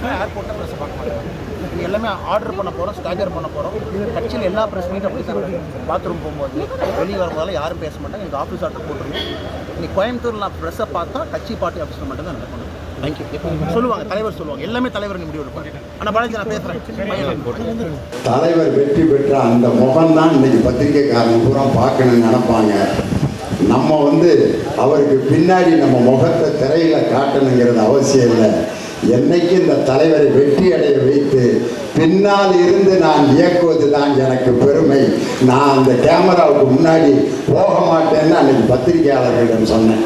ப்ரெஸ்ஸும் ஏர்போர்ட்டில் ப்ரெஸ் பார்க்க மாட்டாங்க. இது எல்லாமே ஆர்டர் பண்ண போகிறோம் ஸ்டாகர் பண்ண போகிறோம் கட்சியில் எல்லா ப்ரெஸ் மீட்டும் அப்படி தான் பாத்ரூம் போகும்போது வெளியே வரும்போதெல்லாம் யாரும் பேச மாட்டாங்க. எனக்கு ஆஃபீஸ் ஆர்டர் போட்டுருங்க இன்னைக்கு கோயம்புத்தூர் நான் ப்ரெஸ்ஸை பார்த்தா கட்சி பார்ட்டி ஆஃபீஸில் மட்டும் தான் நடக்கணும் தேங்க்யூ சொல்லுவாங்க தலைவர் சொல்லுவாங்க. எல்லாமே தலைவர் முடிவு எடுப்பாங்க ஆனால் பாலாஜி நான் பேசுகிறேன் தலைவர் வெற்றி பெற்ற அந்த முகம் தான் இன்னைக்கு பத்திரிக்கைக்காரங்க பூரா பார்க்கணும்னு நினைப்பாங்க. நம்ம வந்து அவருக்கு பின்னாடி நம்ம முகத்தை திரையில காட்டணுங்கிறது அவசியம் இல்லை. என்னைக்கு இந்த தலைவரை வெற்றி அடைய வைத்து பின்னால் இருந்து நான் இயக்குவது தான் எனக்கு பெருமை. நான் அந்த கேமராவுக்கு முன்னாடி போக மாட்டேன்னு அன்னைக்கு பத்திரிகையாளர்களிடம் சொன்னேன்.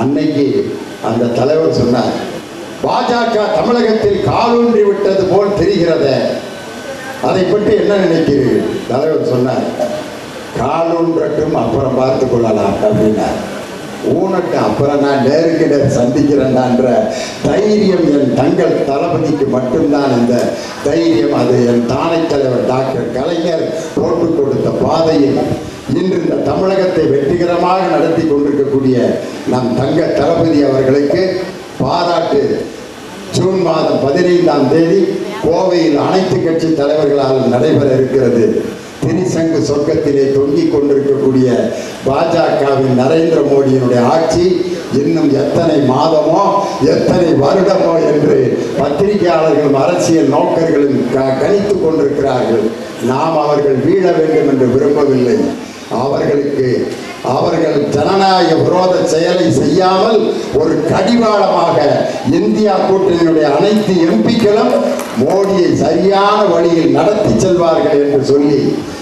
அன்னைக்கு அந்த தலைவர் சொன்னார் பாஜக தமிழகத்தில் காலூன்றி விட்டது போல் தெரிகிறதே. அதை பற்றி என்ன நினைக்கிறீர்கள்? தலைவர் சொன்னார் காலூன்றட்டும் அப்புறம் பார்த்து கொள்ளலாம் அப்படின்னார். உனக்கு அப்புறம் நான் நேருக்கு நேர் சந்திக்கிறேன்டான்ற தைரியம் என் தங்கள் தளபதிக்கு மட்டும்தான் அந்த தைரியம். அது என் தானை தலைவர் டாக்டர் கலைஞர் போட்டு கொடுத்த பாதையில் இன்று இந்த தமிழகத்தை வெற்றிகரமாக நடத்தி கொண்டிருக்கக்கூடிய நம் தங்க தளபதி அவர்களுக்கு பாராட்டு. ஜூன் மாதம் பதினைந்தாம் தேதி கோவையில் அனைத்து கட்சி தலைவர்களால் நடைபெற இருக்கிறது. திரிசங்கு சொர்க்கத்திலே தொங்கிக் கொண்டிருக்கக்கூடிய பாஜகவின் நரேந்திர மோடியினுடைய ஆட்சி இன்னும் எத்தனை மாதமோ எத்தனை வருடமோ என்று பத்திரிகையாளர்களும் அரசியல் நோக்கர்களும் க- கொண்டிருக்கிறார்கள். நாம் அவர்கள் வீழ வேண்டும் என்று விரும்பவில்லை. அவர்களுக்கு அவர்கள் ஜனநாயக விரோத செயலை செய்யாமல் ஒரு கடிவாளமாக இந்தியா கூட்டணியினுடைய அனைத்து எம்பிக்களும் மோடியை சரியான வழியில் நடத்தி செல்வார்கள் என்று சொல்லி